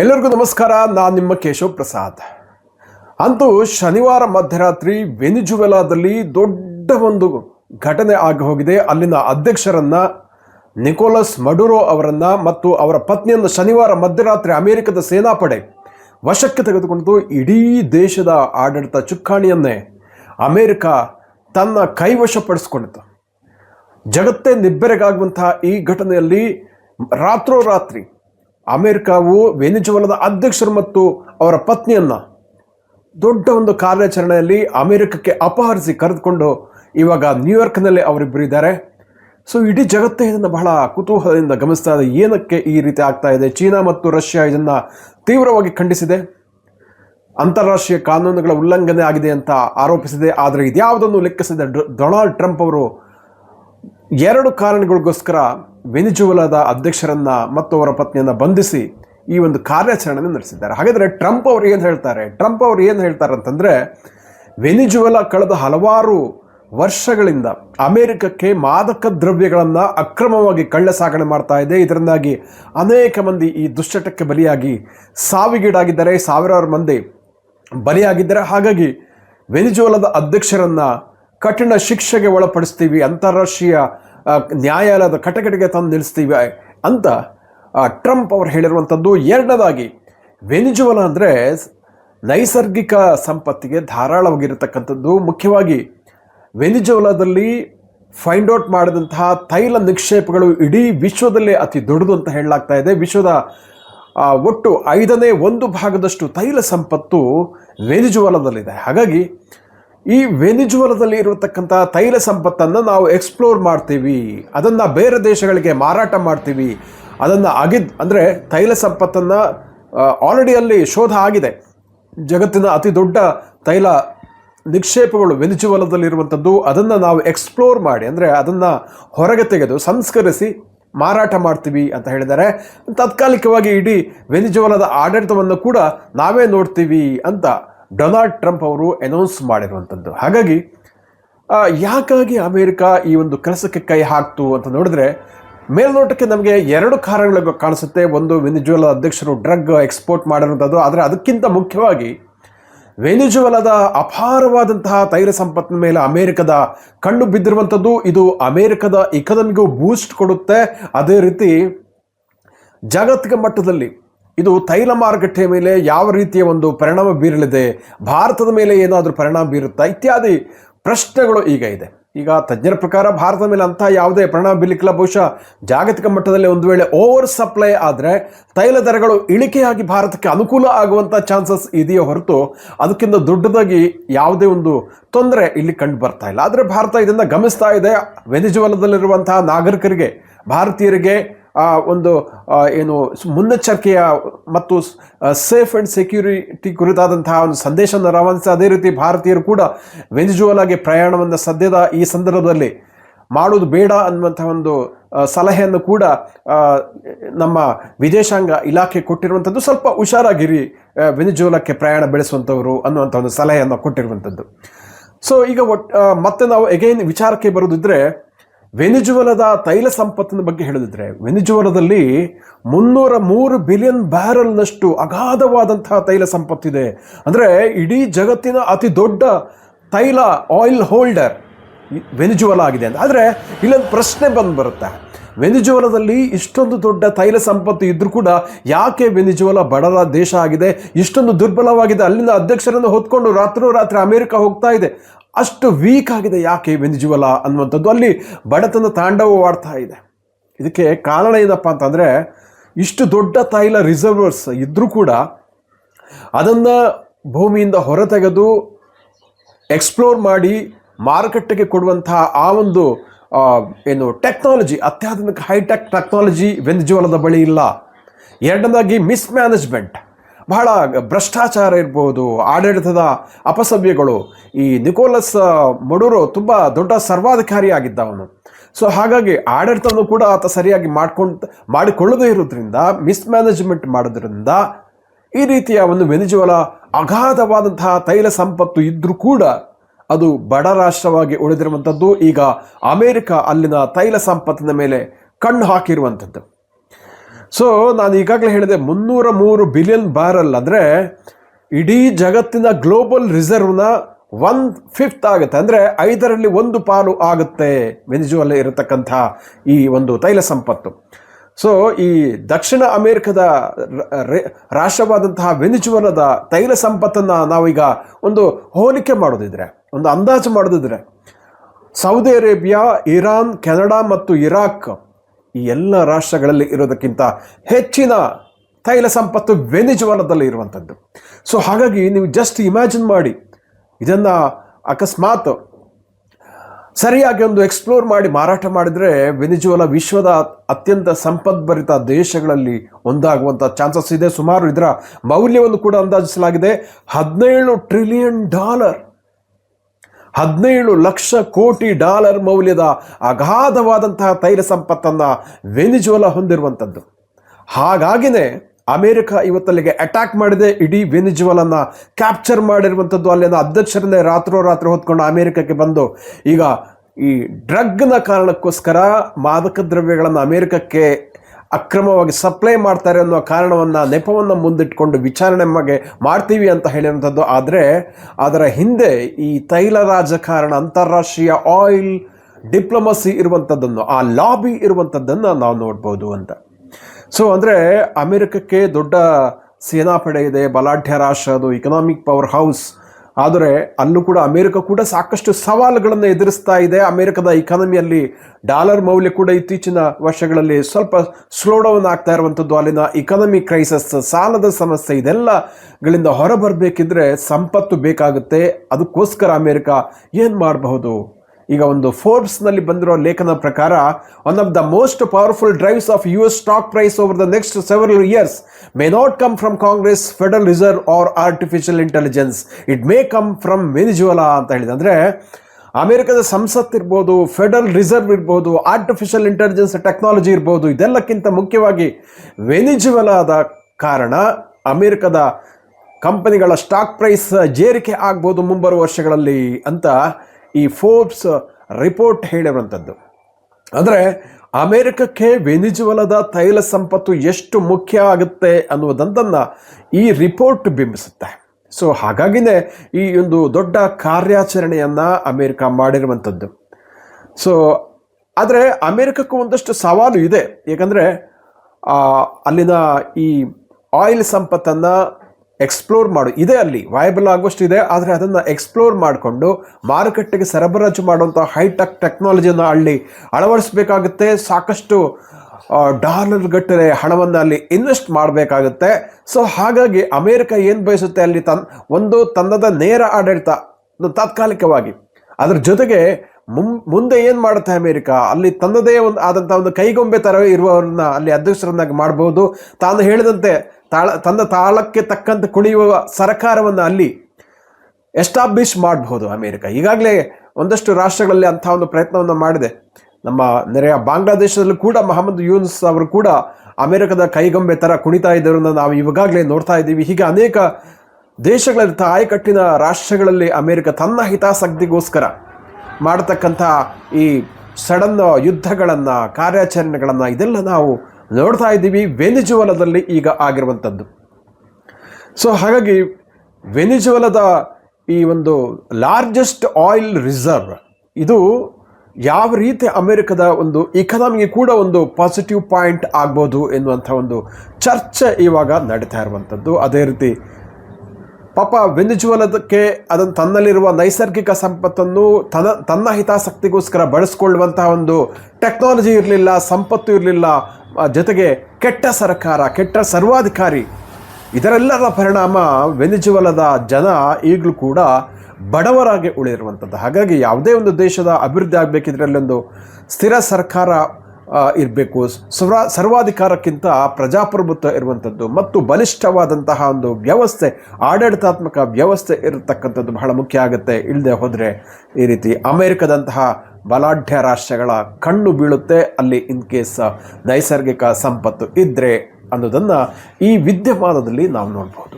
ಎಲ್ಲರಿಗೂ ನಮಸ್ಕಾರ, ನಾನು ನಿಮ್ಮ ಕೇಶವ್ ಪ್ರಸಾದ್. ಅಂತೂ ಶನಿವಾರ ಮಧ್ಯರಾತ್ರಿ ವೆನಿಜುವೆಲಾದಲ್ಲಿ ದೊಡ್ಡ ಒಂದು ಘಟನೆ ಆಗಿ ಹೋಗಿದೆ. ಅಲ್ಲಿನ ಅಧ್ಯಕ್ಷರನ್ನ ನಿಕೋಲಸ್ ಮಡುರೋ ಅವರನ್ನ ಮತ್ತು ಅವರ ಪತ್ನಿಯನ್ನು ಶನಿವಾರ ಮಧ್ಯರಾತ್ರಿ ಅಮೆರಿಕದ ಸೇನಾಪಡೆ ವಶಕ್ಕೆ ತೆಗೆದುಕೊಂಡು ಇಡೀ ದೇಶದ ಆಡಳಿತ ಚುಕ್ಕಾಣಿಯನ್ನೇ ಅಮೆರಿಕ ತನ್ನ ಕೈವಶಪಡಿಸಿಕೊಂಡಿತು ಜಗತ್ತೇ ನಿಬ್ಬೆರಗಾಗುವಂತಹ ಈ ಘಟನೆಯಲ್ಲಿ ರಾತ್ರೋರಾತ್ರಿ ಅಮೆರಿಕವು ವೆನಿಜುವಲದ ಅಧ್ಯಕ್ಷರು ಮತ್ತು ಅವರ ಪತ್ನಿಯನ್ನ ದೊಡ್ಡ ಒಂದು ಕಾರ್ಯಾಚರಣೆಯಲ್ಲಿ ಅಮೆರಿಕಕ್ಕೆ ಅಪಹರಿಸಿ ಕರೆದುಕೊಂಡು ಇವಾಗ ನ್ಯೂಯಾರ್ಕ್ನಲ್ಲಿ ಅವರಿಬ್ಬರು ಇದ್ದಾರೆ. ಸೊ, ಇಡೀ ಜಗತ್ತೇ ಇದನ್ನು ಬಹಳ ಕುತೂಹಲದಿಂದ ಗಮನಿಸ್ತಾ ಇದೆ. ಏನಕ್ಕೆ ಈ ರೀತಿ ಆಗ್ತಾ ಇದೆ? ಚೀನಾ ಮತ್ತು ರಷ್ಯಾ ಇದನ್ನು ತೀವ್ರವಾಗಿ ಖಂಡಿಸಿದೆ. ಅಂತಾರಾಷ್ಟ್ರೀಯ ಕಾನೂನುಗಳ ಉಲ್ಲಂಘನೆ ಆಗಿದೆ ಅಂತ ಆರೋಪಿಸಿದೆ. ಆದರೆ ಇದ್ಯಾವುದನ್ನು ಲೆಕ್ಕಿಸಿದ ಡೊನಾಲ್ಡ್ ಟ್ರಂಪ್ ಅವರು ಎರಡು ಕಾರಣಗಳಿಗೋಸ್ಕರ ವೆನಿಜುವಲಾದ ಅಧ್ಯಕ್ಷರನ್ನು ಮತ್ತು ಅವರ ಪತ್ನಿಯನ್ನು ಬಂಧಿಸಿ ಈ ಒಂದು ಕಾರ್ಯಾಚರಣೆಯನ್ನು ನಡೆಸಿದ್ದಾರೆ. ಹಾಗಾದರೆ ಟ್ರಂಪ್ ಅವರು ಏನು ಹೇಳ್ತಾರೆ? ಟ್ರಂಪ್ ಅವರು ಏನು ಹೇಳ್ತಾರೆ ಅಂತಂದರೆ, ವೆನಿಜುವಲ ಕಳೆದ ಹಲವಾರು ವರ್ಷಗಳಿಂದ ಅಮೆರಿಕಕ್ಕೆ ಮಾದಕ ದ್ರವ್ಯಗಳನ್ನು ಅಕ್ರಮವಾಗಿ ಕಳ್ಳ ಸಾಗಣೆ ಮಾಡ್ತಾ ಇದೆ. ಇದರಿಂದಾಗಿ ಅನೇಕ ಮಂದಿ ಈ ದುಶ್ಚಟಕ್ಕೆ ಬಲಿಯಾಗಿ ಸಾವಿಗೀಡಾಗಿದ್ದಾರೆ. ಸಾವಿರಾರು ಮಂದಿ ಬಲಿಯಾಗಿದ್ದಾರೆ. ಹಾಗಾಗಿ ವೆನಿಜುವಲದ ಅಧ್ಯಕ್ಷರನ್ನು ಕಠಿಣ ಶಿಕ್ಷೆಗೆ ಒಳಪಡಿಸ್ತೀವಿ. ಅಂತಾರಾಷ್ಟ್ರೀಯ ನ್ಯಾಯಾಲಯದ ಕಟಕಟೆಗೆ ತಂದು ನಿಲ್ಲಿಸ್ತೀವಿ ಅಂತ ಟ್ರಂಪ್ ಅವರು ಹೇಳಿರುವಂಥದ್ದು ಎರಡನೇದಾಗಿ, ವೆನಿಜುವಲ ಅಂದರೆ ನೈಸರ್ಗಿಕ ಸಂಪತ್ತಿಗೆ ಧಾರಾಳವಾಗಿರತಕ್ಕಂಥದ್ದು. ಮುಖ್ಯವಾಗಿ, ವೆನಿಜುವಲಾದಲ್ಲಿ ಫೈಂಡ್ ಔಟ್ ಮಾಡಿದಂತಹ ತೈಲ ನಿಕ್ಷೇಪಗಳು ಇಡೀ ವಿಶ್ವದಲ್ಲೇ ಅತಿ ದೊಡ್ಡದು ಅಂತ ಹೇಳಲಾಗ್ತಾ ಇದೆ. ವಿಶ್ವದ ಒಟ್ಟು ಐದನೇ ಒಂದು ಭಾಗದಷ್ಟು ತೈಲ ಸಂಪತ್ತು ವೆನಿಜುವಲದಲ್ಲಿದೆ. ಹಾಗಾಗಿ ಈ ವೆನಿಜುವಲದಲ್ಲಿ ಇರತಕ್ಕಂಥ ತೈಲ ಸಂಪತ್ತನ್ನು ನಾವು ಎಕ್ಸ್ಪ್ಲೋರ್ ಮಾಡ್ತೀವಿ. ಅದನ್ನು ಬೇರೆ ದೇಶಗಳಿಗೆ ಮಾರಾಟ ಮಾಡ್ತೀವಿ. ಅದನ್ನು ಅಗಿದ್, ಅಂದರೆ ತೈಲ ಸಂಪತ್ತನ್ನು ಆಲ್ರೆಡಿ ಅಲ್ಲಿ ಶೋಧ ಆಗಿದೆ. ಜಗತ್ತಿನ ಅತಿ ದೊಡ್ಡ ತೈಲ ನಿಕ್ಷೇಪಗಳು ವೆನಿಜುವಲದಲ್ಲಿರುವಂಥದ್ದು, ಅದನ್ನು ನಾವು ಎಕ್ಸ್ಪ್ಲೋರ್ ಮಾಡಿ, ಅಂದರೆ ಅದನ್ನು ಹೊರಗೆ ತೆಗೆದು ಸಂಸ್ಕರಿಸಿ ಮಾರಾಟ ಮಾಡ್ತೀವಿ ಅಂತ ಹೇಳಿದ್ದಾರೆ. ತಾತ್ಕಾಲಿಕವಾಗಿ ಇಡೀ ವೆನಿಜುವಲದ ಆಡಳಿತವನ್ನು ಕೂಡ ನಾವೇ ನೋಡ್ತೀವಿ ಅಂತ ಡೊನಾಲ್ಡ್ ಟ್ರಂಪ್ ಅವರು ಅನೌನ್ಸ್ ಮಾಡಿರುವಂಥದ್ದು ಹಾಗಾಗಿ ಯಾಕಾಗಿ ಅಮೆರಿಕ ಈ ಒಂದು ಕೆಲಸಕ್ಕೆ ಕೈ ಹಾಕ್ತು ಅಂತ ನೋಡಿದ್ರೆ, ಮೇಲ್ನೋಟಕ್ಕೆ ನಮಗೆ ಎರಡು ಕಾರಣಗಳು ಕಾಣಿಸುತ್ತೆ. ಒಂದು, ವೆನಿಜುವಲಾ ಅಧ್ಯಕ್ಷರು ಡ್ರಗ್ ಎಕ್ಸ್ಪೋರ್ಟ್ ಮಾಡಿರುವಂಥದ್ದು ಆದರೆ ಅದಕ್ಕಿಂತ ಮುಖ್ಯವಾಗಿ, ವೆನಿಜುವಲಾದ ಅಪಾರವಾದಂತಹ ತೈಲ ಸಂಪತ್ತಿನ ಮೇಲೆ ಅಮೆರಿಕದ ಕಣ್ಣು ಬಿದ್ದಿರುವಂಥದ್ದು ಇದು ಅಮೆರಿಕದ ಇಕನಮಿಗೂ ಬೂಸ್ಟ್ ಕೊಡುತ್ತೆ. ಅದೇ ರೀತಿ, ಜಾಗತಿಕ ಮಟ್ಟದಲ್ಲಿ ಇದು ತೈಲ ಮಾರುಕಟ್ಟೆಯ ಮೇಲೆ ಯಾವ ರೀತಿಯ ಒಂದು ಪರಿಣಾಮ ಬೀರಲಿದೆ, ಭಾರತದ ಮೇಲೆ ಏನಾದರೂ ಪರಿಣಾಮ ಬೀರುತ್ತಾ ಇತ್ಯಾದಿ ಪ್ರಶ್ನೆಗಳು ಈಗ ಇದೆ. ಈಗ ತಜ್ಞರ ಪ್ರಕಾರ ಭಾರತದ ಮೇಲೆ ಅಂತಹ ಯಾವುದೇ ಪರಿಣಾಮ ಬೀರಲಿಕ್ಕಿಲ್ಲ. ಬಹುಶಃ ಜಾಗತಿಕ ಮಟ್ಟದಲ್ಲಿ ಒಂದು ವೇಳೆ ಓವರ್ ಸಪ್ಲೈ ಆದರೆ ತೈಲ ದರಗಳು ಇಳಿಕೆಯಾಗಿ ಭಾರತಕ್ಕೆ ಅನುಕೂಲ ಆಗುವಂಥ ಚಾನ್ಸಸ್ ಇದೆಯೋ ಹೊರತು ಅದಕ್ಕಿಂತ ದೊಡ್ಡದಾಗಿ ಯಾವುದೇ ಒಂದು ತೊಂದರೆ ಇಲ್ಲಿ ಕಂಡು ಬರ್ತಾ ಇಲ್ಲ. ಆದರೆ ಭಾರತ ಇದನ್ನು ಗಮನಿಸ್ತಾ ಇದೆ. ವೆನಿಜುವಲದಲ್ಲಿರುವಂತಹ ನಾಗರಿಕರಿಗೆ, ಭಾರತೀಯರಿಗೆ ಒಂದು ಏನು ಮುನ್ನೆಚ್ಚರಿಕೆಯ ಮತ್ತು ಸೇಫ್ ಆ್ಯಂಡ್ ಸೆಕ್ಯೂರಿಟಿ ಕುರಿತಾದಂತಹ ಒಂದು ಸಂದೇಶವನ್ನು ರವಾನಿಸಿ ಅದೇ ರೀತಿ ಭಾರತೀಯರು ಕೂಡ ವೆನಿಜುವಲಾಗಿ ಪ್ರಯಾಣವನ್ನು ಸದ್ಯದ ಈ ಸಂದರ್ಭದಲ್ಲಿ ಮಾಡೋದು ಬೇಡ ಅನ್ನುವಂಥ ಒಂದು ಸಲಹೆಯನ್ನು ಕೂಡ ನಮ್ಮ ವಿದೇಶಾಂಗ ಇಲಾಖೆ ಕೊಟ್ಟಿರುವಂಥದ್ದು. ಸ್ವಲ್ಪ ಹುಷಾರಾಗಿರಿ ವೆನಿಜುವಲಕ್ಕೆ ಪ್ರಯಾಣ ಬೆಳೆಸುವಂಥವರು ಅನ್ನುವಂಥ ಒಂದು ಸಲಹೆಯನ್ನು ಕೊಟ್ಟಿರುವಂಥದ್ದು. ಸೊ ಈಗ ಒಟ್ ಆ, ಮತ್ತೆ ನಾವು ಎಗೈನ್ ವಿಚಾರಕ್ಕೆ ಬರೋದಿದ್ರೆ ವೆನಿಜುವಲದ ತೈಲ ಸಂಪತ್ತಿನ ಬಗ್ಗೆ ಹೇಳಿದ್ರೆ ವೆನಿಜುವಲದಲ್ಲಿ ಮುನ್ನೂರ ಮೂರು ಬಿಲಿಯನ್ ಬ್ಯಾರಲ್ನಷ್ಟು ಅಗಾಧವಾದಂತಹ ತೈಲ ಸಂಪತ್ತಿದೆ. ಅಂದರೆ ಇಡೀ ಜಗತ್ತಿನ ಅತಿ ದೊಡ್ಡ ತೈಲ ಆಯಿಲ್ ಹೋಲ್ಡರ್ ವೆನಿಜುವಲ ಆಗಿದೆ ಅಂತ. ಆದರೆ ಇಲ್ಲೊಂದು ಪ್ರಶ್ನೆ ಬಂದು ಬರುತ್ತೆ. ವೆನಿಜುವಲದಲ್ಲಿ ಇಷ್ಟೊಂದು ದೊಡ್ಡ ತೈಲ ಸಂಪತ್ತು ಇದ್ದರೂ ಕೂಡ ಯಾಕೆ ವೆನಿಜುವಲ ಬಡರ ದೇಶ ಆಗಿದೆ? ಇಷ್ಟೊಂದು ದುರ್ಬಲವಾಗಿದೆ. ಅಲ್ಲಿನ ಅಧ್ಯಕ್ಷರನ್ನು ಹೊತ್ಕೊಂಡು ರಾತ್ರೋರಾತ್ರಿ ಅಮೆರಿಕ ಹೋಗ್ತಾ ಇದೆ. ಅಷ್ಟು ವೀಕ್ ಆಗಿದೆ ಯಾಕೆ ವೆನಿಜುವಲ ಅನ್ನುವಂಥದ್ದು. ಅಲ್ಲಿ ಬಡತನ ತಾಂಡವವಾಡ್ತಾ ಇದೆ. ಇದಕ್ಕೆ ಕಾರಣ ಏನಪ್ಪ ಅಂತಂದರೆ, ಇಷ್ಟು ದೊಡ್ಡ ತೈಲ ರಿಸರ್ವರ್ಸ್ ಇದ್ದರೂ ಕೂಡ ಅದನ್ನು ಭೂಮಿಯಿಂದ ಹೊರತೆಗೆದು ಎಕ್ಸ್ಪ್ಲೋರ್ ಮಾಡಿ ಮಾರುಕಟ್ಟೆಗೆ ಕೊಡುವಂತಹ ಆ ಒಂದು ಏನು ಟೆಕ್ನಾಲಜಿ, ಅತ್ಯಾಧುನಿಕ ಹೈಟೆಕ್ ಟೆಕ್ನಾಲಜಿ ವೆನಿಜುವಲದ ಬಳಿ ಇಲ್ಲ. ಎರಡನೇದಾಗಿ ಮಿಸ್ಮ್ಯಾನೇಜ್ಮೆಂಟ್. ಬಹಳ ಭ್ರಷ್ಟಾಚಾರ ಇರ್ಬೋದು, ಆಡಳಿತದ ಅಪಸಭ್ಯಗಳು ಈ ನಿಕೋಲಸ್ ಮಡೂರು ತುಂಬ ದೊಡ್ಡ ಸರ್ವಾಧಿಕಾರಿ ಆಗಿದ್ದ ಅವನು ಸೊ ಹಾಗಾಗಿ ಆಡಳಿತವನ್ನು ಕೂಡ ಆತ ಸರಿಯಾಗಿ ಮಾಡ್ಕೊಂಡು, ಮಾಡಿಕೊಳ್ಳದೇ ಇರೋದ್ರಿಂದ, ಮಿಸ್ಮ್ಯಾನೇಜ್ಮೆಂಟ್ ಮಾಡೋದ್ರಿಂದ ಈ ರೀತಿಯ ಒಂದು ವೆನಿಜುವಲ ಅಗಾಧವಾದಂತಹ ತೈಲ ಸಂಪತ್ತು ಇದ್ದರೂ ಕೂಡ ಅದು ಬಡ ರಾಷ್ಟ್ರವಾಗಿ ಉಳಿದಿರುವಂಥದ್ದು. ಈಗ ಅಮೇರಿಕ ಅಲ್ಲಿನ ತೈಲ ಸಂಪತ್ತಿನ ಮೇಲೆ ಕಣ್ಣು ಹಾಕಿರುವಂಥದ್ದು. ಸೊ ನಾನು ಈಗಾಗಲೇ ಹೇಳಿದೆ ಮುನ್ನೂರ ಮೂರು ಬಿಲಿಯನ್ ಬ್ಯಾರಲ್ ಅಂದರೆ ಇಡೀ ಜಗತ್ತಿನ ಗ್ಲೋಬಲ್ ರಿಸರ್ವ್ನ ಒನ್ ಫಿಫ್ತ್ ಆಗುತ್ತೆ. ಅಂದರೆ ಐದರಲ್ಲಿ ಒಂದು ಪಾಲು ಆಗುತ್ತೆ. ವೆನಿಜುವಲ್ ಇರತಕ್ಕಂಥ ಈ ಒಂದು ತೈಲ ಸಂಪತ್ತು. ಸೊ ಈ ದಕ್ಷಿಣ ಅಮೆರಿಕದ ರಾಷ್ಟ್ರವಾದಂತಹ ವೆನಿಜುವಲದ ತೈಲ ಸಂಪತ್ತನ್ನು ನಾವೀಗ ಒಂದು ಹೋಲಿಕೆ ಮಾಡೋದಿದ್ರೆ, ಒಂದು ಅಂದಾಜು ಮಾಡೋದಿದ್ರೆ, ಸೌದಿ ಅರೇಬಿಯಾ, ಇರಾನ್, ಕೆನಡಾ ಮತ್ತು ಇರಾಕ್ ಈ ಎಲ್ಲ ರಾಷ್ಟ್ರಗಳಲ್ಲಿ ಇರೋದಕ್ಕಿಂತ ಹೆಚ್ಚಿನ ತೈಲ ಸಂಪತ್ತು ವೆನಿಜುವಲದಲ್ಲಿ ಇರುವಂಥದ್ದು. ಸೊ ಹಾಗಾಗಿ ನೀವು ಜಸ್ಟ್ ಇಮ್ಯಾಜಿನ್ ಮಾಡಿ, ಇದನ್ನು ಅಕಸ್ಮಾತ್ ಸರಿಯಾಗಿ ಒಂದು ಎಕ್ಸ್ಪ್ಲೋರ್ ಮಾಡಿ, ಮಾರಾಟ ಮಾಡಿದರೆ ವೆನಿಜುವಲ ವಿಶ್ವದ ಅತ್ಯಂತ ಸಂಪದ್ಭರಿತ ದೇಶಗಳಲ್ಲಿ ಒಂದಾಗುವಂಥ ಚಾನ್ಸಸ್ ಇದೆ. ಸುಮಾರು ಇದರ ಮೌಲ್ಯವನ್ನು ಕೂಡ ಅಂದಾಜಿಸಲಾಗಿದೆ. ಹದಿನೇಳು ಟ್ರಿಲಿಯನ್ ಡಾಲರ್ ಹದಿನೇಳು ಲಕ್ಷ ಕೋಟಿ ಡಾಲರ್ ಮೌಲ್ಯದ ಅಗಾಧವಾದಂತಹ ತೈಲ ಸಂಪತ್ತನ್ನು ವೆನಿಜುವಲ ಹೊಂದಿರುವಂಥದ್ದು. ಹಾಗಾಗಿನೇ ಅಮೆರಿಕ ಇವತ್ತಲ್ಲಿಗೆ ಅಟ್ಯಾಕ್ ಮಾಡಿದೆ, ಇಡೀ ವೆನಿಜುವಲನ್ನ ಕ್ಯಾಪ್ಚರ್ ಮಾಡಿರುವಂಥದ್ದು. ಅಲ್ಲಿನ ಅಧ್ಯಕ್ಷರನ್ನೇ ರಾತ್ರೋರಾತ್ರಿ ಹೊತ್ಕೊಂಡು ಅಮೆರಿಕಕ್ಕೆ ಬಂದು ಈಗ ಈ ಡ್ರಗ್ನ ಕಾರಣಕ್ಕೋಸ್ಕರ ಮಾದಕ ದ್ರವ್ಯಗಳನ್ನು ಅಮೆರಿಕಕ್ಕೆ ಅಕ್ರಮವಾಗಿ ಸಪ್ಲೈ ಮಾಡ್ತಾರೆ ಅನ್ನೋ ಕಾರಣವನ್ನು ನೆಪವನ್ನು ಮುಂದಿಟ್ಕೊಂಡು ವಿಚಾರಣೆ ಮಗೆ ಮಾಡ್ತೀವಿ ಅಂತ ಹೇಳಿರುವಂಥದ್ದು ಆದರೆ, ಅದರ ಹಿಂದೆ ಈ ತೈಲ ರಾಜಕಾರಣ, ಅಂತಾರಾಷ್ಟ್ರೀಯ ಆಯಿಲ್ ಡಿಪ್ಲೊಮಸಿ ಇರುವಂಥದ್ದನ್ನು, ಆ ಲಾಬಿ ಇರುವಂಥದ್ದನ್ನು ನಾವು ನೋಡ್ಬೋದು ಅಂತ. ಸೊ ಅಂದರೆ ಅಮೆರಿಕಕ್ಕೆ ದೊಡ್ಡ ಸೇನಾಪಡೆ ಇದೆ, ಬಲಾಢ್ಯ ರಾಷ್ಟ್ರ, ಅದು ಇಕನಾಮಿಕ್ ಪವರ್ ಹೌಸ್ ಆದರೆ ಅಲ್ಲೂ ಕೂಡ ಅಮೆರಿಕ ಕೂಡ ಸಾಕಷ್ಟು ಸವಾಲುಗಳನ್ನು ಎದುರಿಸ್ತಾ ಇದೆ. ಅಮೆರಿಕದ ಇಕಾನಮಿಯಲ್ಲಿ ಡಾಲರ್ ಮೌಲ್ಯ ಕೂಡ ಇತ್ತೀಚಿನ ವರ್ಷಗಳಲ್ಲಿ ಸ್ವಲ್ಪ ಸ್ಲೋ ಡೌನ್ ಆಗ್ತಾ ಇರುವಂಥದ್ದು ಅಲ್ಲಿನ ಇಕಾನಮಿ ಕ್ರೈಸಸ್ ಸಾಲದ ಸಮಸ್ಯೆ ಇದೆಲ್ಲಗಳಿಂದ ಹೊರಬರಬೇಕಿದ್ರೆ ಸಂಪತ್ತು ಬೇಕಾಗುತ್ತೆ. ಅದಕ್ಕೋಸ್ಕರ ಅಮೆರಿಕ ಏನು ಮಾಡಬಹುದು? ಈಗ ಒಂದು ಫೋರ್ಬ್ಸ್ನಲ್ಲಿ ಬಂದಿರೋ ಲೇಖನ ಪ್ರಕಾರ one of the most powerful drives of U S stock price over the next several years may not come from Congress federal reserve or artificial intelligence it may come from Venezuela ಅಂತ ಹೇಳಿದೆ. ಅಂದರೆ, ಅಮೆರಿಕದ ಸಂಸತ್ ಇರ್ಬೋದು federal reserve ಇರ್ಬೋದು artificial intelligence technology ಇರ್ಬೋದು, ಇದೆಲ್ಲಕ್ಕಿಂತ ಮುಖ್ಯವಾಗಿ ವೆನಿಜುವಲಾದ ಕಾರಣ ಅಮೆರಿಕದ ಕಂಪನಿಗಳ ಸ್ಟಾಕ್ ಪ್ರೈಸ್ ಜೇರಿಕೆ ಆಗ್ಬೋದು ಮುಂಬರುವ ವರ್ಷಗಳಲ್ಲಿ ಅಂತ ಈ ಫೋರ್ಬ್ಸ್ ರಿಪೋರ್ಟ್ ಹೇಳಿರುವಂಥದ್ದು. ಅಂದರೆ ಅಮೆರಿಕಕ್ಕೆ ವೆನಿಜುವಲದ ತೈಲ ಸಂಪತ್ತು ಎಷ್ಟು ಮುಖ್ಯ ಆಗುತ್ತೆ ಅನ್ನುವುದಂತನ್ನು ಈ ರಿಪೋರ್ಟ್ ಬಿಂಬಿಸುತ್ತೆ. ಸೊ ಹಾಗಾಗಿನೇ ಈ ಒಂದು ದೊಡ್ಡ ಕಾರ್ಯಾಚರಣೆಯನ್ನು ಅಮೆರಿಕ ಮಾಡಿರುವಂಥದ್ದು. ಸೊ ಆದರೆ ಅಮೆರಿಕಕ್ಕೂ ಒಂದಷ್ಟು ಸವಾಲು ಇದೆ. ಏಕೆಂದರೆ ಅಲ್ಲಿನ ಈ ಆಯಿಲ್ ಸಂಪತ್ತನ್ನು ಎಕ್ಸ್ಪ್ಲೋರ್ ಮಾಡು. ಇದೆ ಅಲ್ಲಿ. ವಯಬಲ್ ಆಗುವಷ್ಟು ಇದೆ, ಆದರೆ ಅದನ್ನು ಎಕ್ಸ್ಪ್ಲೋರ್ ಮಾಡಿಕೊಂಡು ಮಾರುಕಟ್ಟೆಗೆ ಸರಬರಾಜು ಮಾಡುವಂಥ ಹೈಟೆಕ್ ಟೆಕ್ನಾಲಜಿಯನ್ನು ಅಲ್ಲಿ ಅಳವಡಿಸಬೇಕಾಗುತ್ತೆ. ಸಾಕಷ್ಟು ಡಾಲರ್ ಗಟ್ಟಲೆ ಹಣವನ್ನು ಅಲ್ಲಿ ಇನ್ವೆಸ್ಟ್ ಮಾಡಬೇಕಾಗುತ್ತೆ. ಸೊ ಹಾಗಾಗಿ ಅಮೇರಿಕ ಏನು ಬಯಸುತ್ತೆ ಅಲ್ಲಿ ತನ್, ಒಂದು ತನ್ನದ ನೇರ ಆಡಳಿತ ತಾತ್ಕಾಲಿಕವಾಗಿ. ಅದರ ಜೊತೆಗೆ ಮುಂ ಮುಂದೆ ಏನು ಮಾಡುತ್ತೆ ಅಮೇರಿಕ? ಅಲ್ಲಿ ತನ್ನದೇ ಒಂದು ಆದಂಥ ಒಂದು ಕೈಗೊಂಬೆ ಥರ ಇರುವವರನ್ನ ಅಲ್ಲಿ ಅಧ್ಯಕ್ಷರನ್ನಾಗಿ ಮಾಡ್ಬೋದು. ತಾನು ಹೇಳಿದಂತೆ ತಾಳ ತನ್ನ ತಾಳಕ್ಕೆ ತಕ್ಕಂತೆ ಕುಣಿಯುವ ಸರಕಾರವನ್ನು ಅಲ್ಲಿ ಎಸ್ಟಾಬ್ಲಿಷ್ ಮಾಡಬಹುದು ಅಮೇರಿಕ. ಈಗಾಗಲೇ ಒಂದಷ್ಟು ರಾಷ್ಟ್ರಗಳಲ್ಲಿ ಅಂಥ ಒಂದು ಪ್ರಯತ್ನವನ್ನು ಮಾಡಿದೆ. ನಮ್ಮ ನೆರೆಯ ಬಾಂಗ್ಲಾದೇಶದಲ್ಲೂ ಕೂಡ ಮಹಮ್ಮದ್ ಯೂನ್ಸ್ ಅವರು ಕೂಡ ಅಮೆರಿಕದ ಕೈಗೊಂಬೆ ಥರ ಕುಣಿತಾ ಇದ್ದರನ್ನು ನಾವು ಇವಾಗಲೇ ನೋಡ್ತಾ ಇದ್ದೀವಿ. ಹೀಗೆ ಅನೇಕ ದೇಶಗಳಲ್ಲಿ ತಾಯಕಟ್ಟಿನ ರಾಷ್ಟ್ರಗಳಲ್ಲಿ ಅಮೆರಿಕ ತನ್ನ ಹಿತಾಸಕ್ತಿಗೋಸ್ಕರ ಮಾಡತಕ್ಕಂಥ ಈ ಸಡನ್ ಯುದ್ಧಗಳನ್ನು, ಕಾರ್ಯಾಚರಣೆಗಳನ್ನು, ಇದೆಲ್ಲ ನಾವು ನೋಡ್ತಾ ಇದ್ದೀವಿ ವೆನಿಜುವಲದಲ್ಲಿ ಈಗ ಆಗಿರುವಂಥದ್ದು. ಸೊ ಹಾಗಾಗಿ ವೆನಿಜುವಲದ ಈ ಒಂದು ಲಾರ್ಜೆಸ್ಟ್ ಆಯಿಲ್ ರಿಸರ್ವ್ ಇದು ಯಾವ ರೀತಿ ಅಮೆರಿಕದ ಒಂದು ಇಕನಾಮಿಗೆ ಕೂಡ ಒಂದು ಪಾಸಿಟಿವ್ ಪಾಯಿಂಟ್ ಆಗ್ಬೋದು ಎನ್ನುವಂಥ ಒಂದು ಚರ್ಚೆ ಇವಾಗ ನಡೀತಾ ಇರುವಂಥದ್ದು. ಅದೇ ರೀತಿ ಪಾಪ ವೆನಿಜುವಲದಕ್ಕೆ ಅದನ್ನು ತನ್ನಲ್ಲಿರುವ ನೈಸರ್ಗಿಕ ಸಂಪತ್ತನ್ನು ತನ್ನ ತನ್ನ ಹಿತಾಸಕ್ತಿಗೋಸ್ಕರ ಬಳಸ್ಕೊಳ್ಳುವಂತಹ ಒಂದು ಟೆಕ್ನಾಲಜಿ ಇರಲಿಲ್ಲ, ಸಂಪತ್ತು ಇರಲಿಲ್ಲ ಜೊತೆಗೆ ಕೆಟ್ಟ ಸರ್ಕಾರ, ಕೆಟ್ಟ ಸರ್ವಾಧಿಕಾರಿ, ಇದರೆಲ್ಲರ ಪರಿಣಾಮ ವೆನಿಜುವಲದ ಜನ ಈಗಲೂ ಕೂಡ ಬಡವರಾಗಿ ಉಳಿದಿರುವಂಥದ್ದು. ಹಾಗಾಗಿ ಯಾವುದೇ ಒಂದು ದೇಶದ ಅಭಿವೃದ್ಧಿ ಆಗಬೇಕಿದ್ರೆ ಅಲ್ಲೊಂದು ಸ್ಥಿರ ಸರ್ಕಾರ ಇರಬೇಕು. ಸರ್ವ ಸರ್ವಾಧಿಕಾರಕ್ಕಿಂತ ಪ್ರಜಾಪ್ರಭುತ್ವ ಇರುವಂಥದ್ದು ಮತ್ತು ಬಲಿಷ್ಠವಾದಂತಹ ಒಂದು ವ್ಯವಸ್ಥೆ, ಆಡಳಿತಾತ್ಮಕ ವ್ಯವಸ್ಥೆ ಇರತಕ್ಕಂಥದ್ದು ಬಹಳ ಮುಖ್ಯ ಆಗುತ್ತೆ. ಇಲ್ಲದೆ ಹೋದರೆ ಈ ರೀತಿ ಅಮೆರಿಕದಂತಹ ಬಲಾಢ್ಯ ರಾಷ್ಟ್ರಗಳ ಕಣ್ಣು ಬೀಳುತ್ತೆ. ಅಲ್ಲಿ ಇನ್ ಕೇಸ್ ನೈಸರ್ಗಿಕ ಸಂಪತ್ತು ಇದ್ದರೆ ಅನ್ನೋದನ್ನು ಈ ವಿದ್ಯಮಾನದಲ್ಲಿ ನಾವು ನೋಡ್ಬೋದು.